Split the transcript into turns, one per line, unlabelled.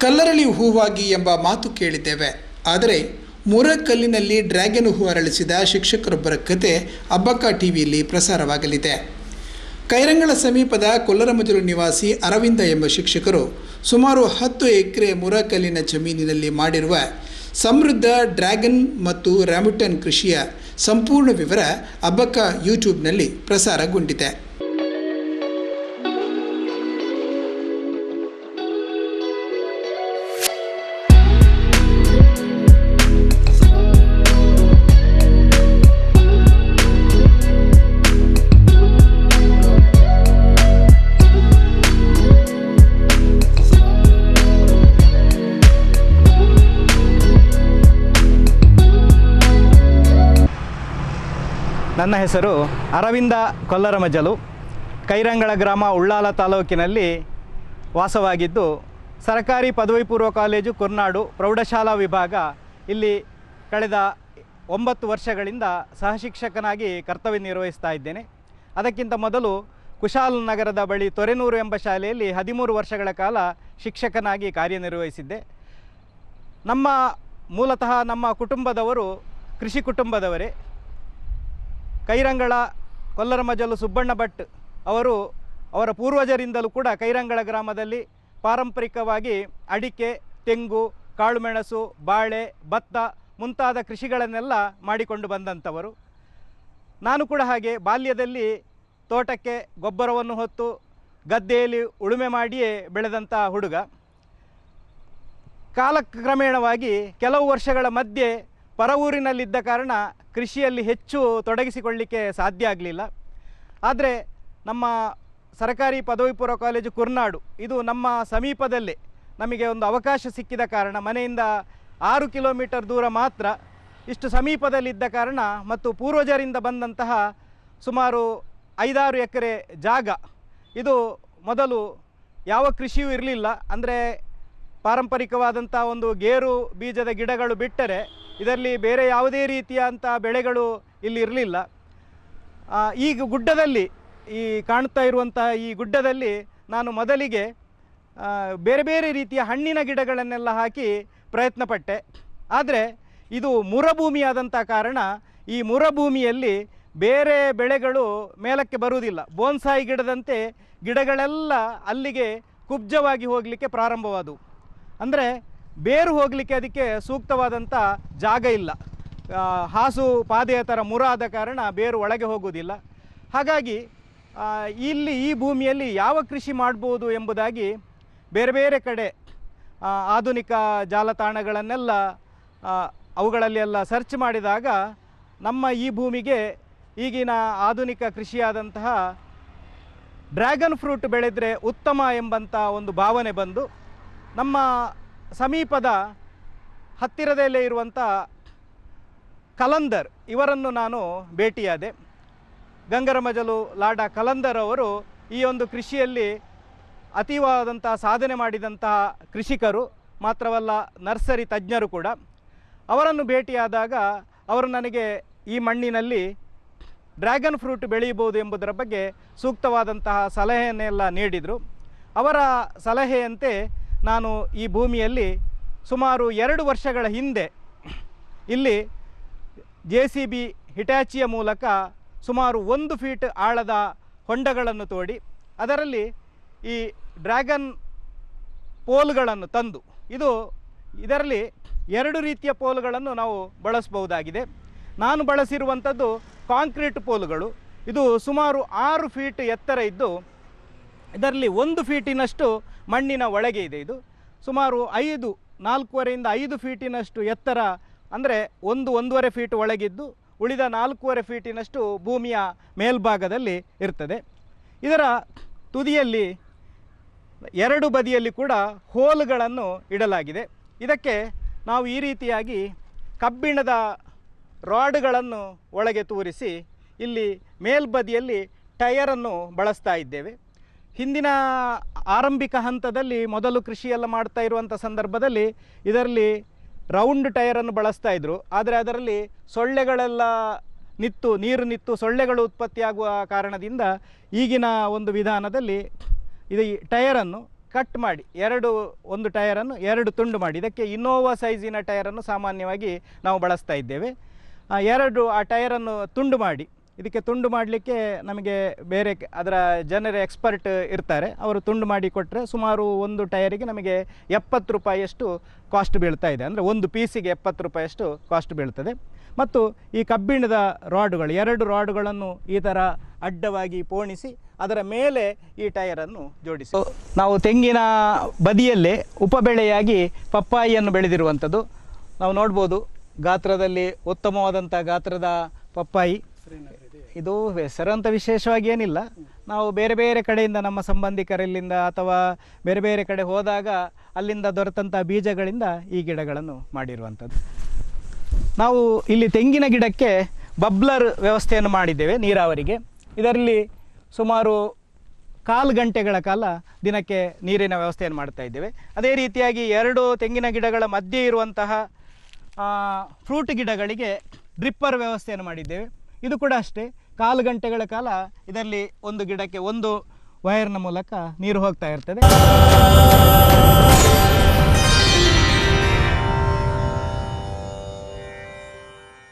ಕಲ್ಲರಳಿ ಹೂವಾಗಿ ಎಂಬ ಮಾತು ಕೇಳಿದ್ದೇವೆ. ಆದರೆ ಮುರಕಲ್ಲಿನಲ್ಲಿ ಡ್ರ್ಯಾಗನ್ ಹೂ ಅರಳಿಸಿದ ಶಿಕ್ಷಕರೊಬ್ಬರ ಕತೆ ಅಬ್ಬಕ್ಕ ಟಿವಿಯಲ್ಲಿ ಪ್ರಸಾರವಾಗಲಿದೆ. ಕೈರಂಗಳ ಸಮೀಪದ ಕೊಲ್ಲರಮಜಲು ನಿವಾಸಿ ಅರವಿಂದ ಎಂಬ ಶಿಕ್ಷಕರು ಸುಮಾರು ಹತ್ತು ಎಕರೆ ಮುರಕಲ್ಲಿನ ಜಮೀನಿನಲ್ಲಿ ಮಾಡಿರುವ ಸಮೃದ್ಧ ಡ್ರ್ಯಾಗನ್ ಮತ್ತು ರ್ಯಾಮುಟನ್ ಕೃಷಿಯ ಸಂಪೂರ್ಣ ವಿವರ ಅಬ್ಬಕ್ಕ ಯೂಟ್ಯೂಬ್ನಲ್ಲಿ ಪ್ರಸಾರಗೊಂಡಿದೆ.
ನನ್ನ ಹೆಸರು ಅರವಿಂದ ಕೊಲ್ಲರಮಜಲು. ಕೈರಂಗಳ ಗ್ರಾಮ ಉಳ್ಳಾಲ ತಾಲೂಕಿನಲ್ಲಿ ವಾಸವಾಗಿದ್ದು, ಸರ್ಕಾರಿ ಪದವಿ ಪೂರ್ವ ಕಾಲೇಜು ಕುರ್ನಾಡು ಪ್ರೌಢಶಾಲಾ ವಿಭಾಗ ಇಲ್ಲಿ ಕಳೆದ ಒಂಬತ್ತು ವರ್ಷಗಳಿಂದ ಸಹಶಿಕ್ಷಕನಾಗಿ ಕರ್ತವ್ಯ ನಿರ್ವಹಿಸ್ತಾ ಇದ್ದೇನೆ. ಅದಕ್ಕಿಂತ ಮೊದಲು ಕುಶಾಲ್ ನಗರದ ಬಳಿ ತೊರೆನೂರು ಎಂಬ ಶಾಲೆಯಲ್ಲಿ ಹದಿಮೂರು ವರ್ಷಗಳ ಕಾಲ ಶಿಕ್ಷಕನಾಗಿ ಕಾರ್ಯನಿರ್ವಹಿಸಿದ್ದೆ. ನಮ್ಮ ಮೂಲತಃ ನಮ್ಮ ಕುಟುಂಬದವರು ಕೃಷಿ ಕುಟುಂಬದವರೇ. ಕೈರಂಗಳ ಕೊಲ್ಲರಮಜಲು ಸುಬ್ಬಣ್ಣ ಭಟ್ ಅವರು ಅವರ ಪೂರ್ವಜರಿಂದಲೂ ಕೂಡ ಕೈರಂಗಳ ಗ್ರಾಮದಲ್ಲಿ ಪಾರಂಪರಿಕವಾಗಿ ಅಡಿಕೆ, ತೆಂಗು, ಕಾಳುಮೆಣಸು, ಬಾಳೆ, ಭತ್ತ ಮುಂತಾದ ಕೃಷಿಗಳನ್ನೆಲ್ಲ ಮಾಡಿಕೊಂಡು ಬಂದಂಥವರು. ನಾನು ಕೂಡ ಹಾಗೆ ಬಾಲ್ಯದಲ್ಲಿ ತೋಟಕ್ಕೆ ಗೊಬ್ಬರವನ್ನು ಹೊತ್ತು ಗದ್ದೆಯಲ್ಲಿ ಉಳುಮೆ ಮಾಡಿಯೇ ಬೆಳೆದಂಥ ಹುಡುಗ. ಕಾಲಕ್ರಮೇಣವಾಗಿ ಕೆಲವು ವರ್ಷಗಳ ಮಧ್ಯೆ ಪರವೂರಿನಲ್ಲಿದ್ದ ಕಾರಣ ಕೃಷಿಯಲ್ಲಿ ಹೆಚ್ಚು ತೊಡಗಿಸಿಕೊಳ್ಳಲಿಕ್ಕೆ ಸಾಧ್ಯ ಆಗಲಿಲ್ಲ. ಆದರೆ ನಮ್ಮ ಸರ್ಕಾರಿ ಪದವಿ ಪೂರ್ವ ಕಾಲೇಜು ಕುರ್ನಾಡು, ಇದು ನಮ್ಮ ಸಮೀಪದಲ್ಲೇ ನಮಗೆ ಒಂದು ಅವಕಾಶ ಸಿಕ್ಕಿದ ಕಾರಣ, ಮನೆಯಿಂದ ಆರು ಕಿಲೋಮೀಟರ್ ದೂರ ಮಾತ್ರ ಇಷ್ಟು ಸಮೀಪದಲ್ಲಿದ್ದ ಕಾರಣ ಮತ್ತು ಪೂರ್ವಜರಿಂದ ಬಂದಂತಹ ಸುಮಾರು ಐದಾರು ಎಕರೆ ಜಾಗ. ಇದು ಮೊದಲು ಯಾವ ಕೃಷಿಯೂ ಇರಲಿಲ್ಲ. ಅಂದರೆ ಪಾರಂಪರಿಕವಾದಂಥ ಒಂದು ಗೇರು ಬೀಜದ ಗಿಡಗಳು ಬಿಟ್ಟರೆ ಇದರಲ್ಲಿ ಬೇರೆ ಯಾವುದೇ ರೀತಿಯಂಥ ಬೆಳೆಗಳು ಇಲ್ಲಿ ಇರಲಿಲ್ಲ. ಈಗ ಗುಡ್ಡದಲ್ಲಿ ಈ ಕಾಣ್ತಾ ಇರುವಂತಹ ಈ ಗುಡ್ಡದಲ್ಲಿ ನಾನು ಮೊದಲಿಗೆ ಬೇರೆ ಬೇರೆ ರೀತಿಯ ಹಣ್ಣಿನ ಗಿಡಗಳನ್ನೆಲ್ಲ ಹಾಕಿ ಪ್ರಯತ್ನಪಟ್ಟೆ. ಆದರೆ ಇದು ಮುರಭೂಮಿಯಾದಂಥ ಕಾರಣ ಈ ಮುರಭೂಮಿಯಲ್ಲಿ ಬೇರೆ ಬೆಳೆಗಳು ಮೇಲಕ್ಕೆ ಬರುವುದಿಲ್ಲ. ಬೋನ್ಸಾಯಿ ಗಿಡದಂತೆ ಗಿಡಗಳೆಲ್ಲ ಅಲ್ಲಿಗೆ ಕುಬ್ಜವಾಗಿ ಹೋಗಲಿಕ್ಕೆ ಪ್ರಾರಂಭವಾದವು. ಅಂದರೆ ಬೇರು ಹೋಗಲಿಕ್ಕೆ ಅದಕ್ಕೆ ಸೂಕ್ತವಾದಂಥ ಜಾಗ ಇಲ್ಲ. ಹಾಸು ಪಾದೆಯ ಥರ ಮುರಾದ ಕಾರಣ ಬೇರು ಒಳಗೆ ಹೋಗುವುದಿಲ್ಲ. ಹಾಗಾಗಿ ಇಲ್ಲಿ ಈ ಭೂಮಿಯಲ್ಲಿ ಯಾವ ಕೃಷಿ ಮಾಡ್ಬೋದು ಎಂಬುದಾಗಿ ಬೇರೆ ಬೇರೆ ಕಡೆ ಆಧುನಿಕ ಜಾಲತಾಣಗಳನ್ನೆಲ್ಲ ಅವುಗಳಲ್ಲಿ ಎಲ್ಲ ಸರ್ಚ್ ಮಾಡಿದಾಗ ನಮ್ಮ ಈ ಭೂಮಿಗೆ ಈಗಿನ ಆಧುನಿಕ ಕೃಷಿಯಾದಂತಹ ಡ್ರ್ಯಾಗನ್ ಫ್ರೂಟ್ ಬೆಳೆದರೆ ಉತ್ತಮ ಎಂಬಂಥ ಒಂದು ಭಾವನೆ ಬಂದು ನಮ್ಮ ಸಮೀಪದ ಹತ್ತಿರದಲ್ಲೇ ಇರುವಂಥ ಕಲಂದರ್, ಇವರನ್ನು ನಾನು ಭೇಟಿಯಾದೆ. ಗಂಗರಮಜಲು ಲಾಡ ಕಲಂದರ್ ಅವರು ಈ ಒಂದು ಕೃಷಿಯಲ್ಲಿ ಅತೀವಾದಂಥ ಸಾಧನೆ ಮಾಡಿದಂತಹ ಕೃಷಿಕರು, ಮಾತ್ರವಲ್ಲ ನರ್ಸರಿ ತಜ್ಞರು ಕೂಡ. ಅವರನ್ನು ಭೇಟಿಯಾದಾಗ ಅವರು ನನಗೆ ಈ ಮಣ್ಣಿನಲ್ಲಿ ಡ್ರ್ಯಾಗನ್ ಫ್ರೂಟ್ ಬೆಳೆಯಬಹುದು ಎಂಬುದರ ಬಗ್ಗೆ ಸೂಕ್ತವಾದಂತಹ ಸಲಹೆಯನ್ನೆಲ್ಲ ನೀಡಿದರು. ಅವರ ಸಲಹೆಯಂತೆ ನಾನು ಈ ಭೂಮಿಯಲ್ಲಿ ಸುಮಾರು ಎರಡು ವರ್ಷಗಳ ಹಿಂದೆ ಇಲ್ಲಿ ಜೆ ಸಿ ಬಿ ಹಿಟ್ಯಾಚಿಯ ಮೂಲಕ ಸುಮಾರು ಒಂದು ಫೀಟ್ ಆಳದ ಹೊಂಡಗಳನ್ನು ತೋಡಿ ಅದರಲ್ಲಿ ಈ ಡ್ರ್ಯಾಗನ್ ಪೋಲ್ಗಳನ್ನು ತಂದು ಇದು ಇದರಲ್ಲಿ ಎರಡು ರೀತಿಯ ಪೋಲ್ಗಳನ್ನು ನಾವು ಬಳಸಬಹುದಾಗಿದೆ. ನಾನು ಬಳಸಿರುವಂಥದ್ದು ಕಾಂಕ್ರೀಟ್ ಪೋಲ್ಗಳು. ಇದು ಸುಮಾರು ಆರು ಫೀಟ್ ಎತ್ತರ ಇದ್ದು ಇದರಲ್ಲಿ ಒಂದು ಫೀಟಿನಷ್ಟು ಮಣ್ಣಿನ ಒಳಗೆ ಇದೆ ಇದು. ಸುಮಾರು ಐದು, ನಾಲ್ಕೂವರೆಯಿಂದ ಐದು ಫೀಟಿನಷ್ಟು ಎತ್ತರ, ಅಂದರೆ ಒಂದು, ಒಂದೂವರೆ ಫೀಟ್ ಒಳಗಿದ್ದು, ಉಳಿದ ನಾಲ್ಕೂವರೆ ಫೀಟಿನಷ್ಟು ಭೂಮಿಯ ಮೇಲ್ಭಾಗದಲ್ಲಿ ಇರ್ತದೆ. ಇದರ ತುದಿಯಲ್ಲಿ ಎರಡು ಬದಿಯಲ್ಲಿ ಕೂಡ ಹೋಲ್ಗಳನ್ನು ಇಡಲಾಗಿದೆ. ಇದಕ್ಕೆ ನಾವು ಈ ರೀತಿಯಾಗಿ ಕಬ್ಬಿಣದ ರಾಡ್ಗಳನ್ನು ಒಳಗೆ ತೂರಿಸಿ, ಇಲ್ಲಿ ಮೇಲ್ಬದಿಯಲ್ಲಿ ಟಯರನ್ನು ಬಳಸ್ತಾ ಇದ್ದೇವೆ. ಹಿಂದಿನ ಆರಂಭಿಕ ಹಂತದಲ್ಲಿ ಮೊದಲು ಕೃಷಿಯೆಲ್ಲ ಮಾಡ್ತಾ ಇರುವಂಥ ಸಂದರ್ಭದಲ್ಲಿ ಇದರಲ್ಲಿ ರೌಂಡ್ ಟೈರನ್ನು ಬಳಸ್ತಾ ಇದ್ದರು ಆದರೆ ಅದರಲ್ಲಿ ಸೊಳ್ಳೆಗಳೆಲ್ಲ ನಿತ್ತು, ನೀರು ನಿತ್ತು ಸೊಳ್ಳೆಗಳು ಉತ್ಪತ್ತಿಯಾಗುವ ಕಾರಣದಿಂದ ಈಗಿನ ಒಂದು ವಿಧಾನದಲ್ಲಿ ಇದು ಈ ಟಯರನ್ನು ಕಟ್ ಮಾಡಿ, ಎರಡು, ಒಂದು ಟಯರನ್ನು ಎರಡು ತುಂಡು ಮಾಡಿ. ಇದಕ್ಕೆ ಇನ್ನೋವಾ ಸೈಜಿನ ಟೈರನ್ನು ಸಾಮಾನ್ಯವಾಗಿ ನಾವು ಬಳಸ್ತಾ ಇದ್ದೇವೆ. ಎರಡು ಆ ಟಯರನ್ನು ತುಂಡು ಮಾಡಿ. ಇದಕ್ಕೆ ತುಂಡು ಮಾಡಲಿಕ್ಕೆ ನಮಗೆ ಬೇರೆ ಅದರ ಜನರ ಎಕ್ಸ್ಪರ್ಟ್ ಇರ್ತಾರೆ. ಅವರು ತುಂಡು ಮಾಡಿ ಕೊಟ್ಟರೆ ಸುಮಾರು ಒಂದು ಟಯರಿಗೆ ನಮಗೆ ಎಪ್ಪತ್ತು ರೂಪಾಯಿಯಷ್ಟು ಕಾಸ್ಟ್ ಬೀಳ್ತಾ ಇದೆ. ಅಂದರೆ ಒಂದು ಪೀಸಿಗೆ ಎಪ್ಪತ್ತು ರೂಪಾಯಿಯಷ್ಟು ಕಾಸ್ಟ್ ಬೀಳ್ತದೆ. ಮತ್ತು ಈ ಕಬ್ಬಿಣದ ರಾಡುಗಳು, ಎರಡು ರಾಡುಗಳನ್ನು ಈ ಥರ ಅಡ್ಡವಾಗಿ ಪೋಣಿಸಿ ಅದರ ಮೇಲೆ ಈ ಟೈರನ್ನು ಜೋಡಿಸಿ. ನಾವು ತೆಂಗಿನ ಬದಿಯಲ್ಲೇ ಉಪಬೆಳೆಯಾಗಿ ಪಪ್ಪಾಯಿಯನ್ನು ಬೆಳೆದಿರುವಂಥದ್ದು. ನಾವು ನೋಡ್ಬೋದು ಗಾತ್ರದಲ್ಲಿ ಉತ್ತಮವಾದಂಥ ಗಾತ್ರದ ಪಪ್ಪಾಯಿ. ಇದು ಹೆಸರಂತ ವಿಶೇಷವಾಗಿ ಏನಿಲ್ಲ. ನಾವು ಬೇರೆ ಬೇರೆ ಕಡೆಯಿಂದ ನಮ್ಮ ಸಂಬಂಧಿಕರಲ್ಲಿಂದ ಅಥವಾ ಬೇರೆ ಬೇರೆ ಕಡೆ ಹೋದಾಗ ಅಲ್ಲಿಂದ ದೊರೆತಂಥ ಬೀಜಗಳಿಂದ ಈ ಗಿಡಗಳನ್ನು ಮಾಡಿರುವಂಥದ್ದು. ನಾವು ಇಲ್ಲಿ ತೆಂಗಿನ ಗಿಡಕ್ಕೆ ಬಬ್ಲರ್ ವ್ಯವಸ್ಥೆಯನ್ನು ಮಾಡಿದ್ದೇವೆ ನೀರಾವರಿಗೆ. ಇದರಲ್ಲಿ ಸುಮಾರು ಕಾಲು ಗಂಟೆಗಳ ಕಾಲ ದಿನಕ್ಕೆ ನೀರಿನ ವ್ಯವಸ್ಥೆಯನ್ನು ಮಾಡ್ತಾ ಇದ್ದೇವೆ. ಅದೇ ರೀತಿಯಾಗಿ ಎರಡು ತೆಂಗಿನ ಗಿಡಗಳ ಮಧ್ಯೆ ಇರುವಂತಹ ಫ್ರೂಟ್ ಗಿಡಗಳಿಗೆ ಡ್ರಿಪ್ಪರ್ ವ್ಯವಸ್ಥೆಯನ್ನು ಮಾಡಿದ್ದೇವೆ. ಇದು ಕೂಡ ಅಷ್ಟೇ. ಕಾಲು ಗಂಟೆಗಳ ಕಾಲ ಇದರಲ್ಲಿ ಒಂದು ಗಿಡಕ್ಕೆ ಒಂದು ವೈರ್ನ ಮೂಲಕ ನೀರು ಹೋಗ್ತಾ ಇರ್ತದೆ.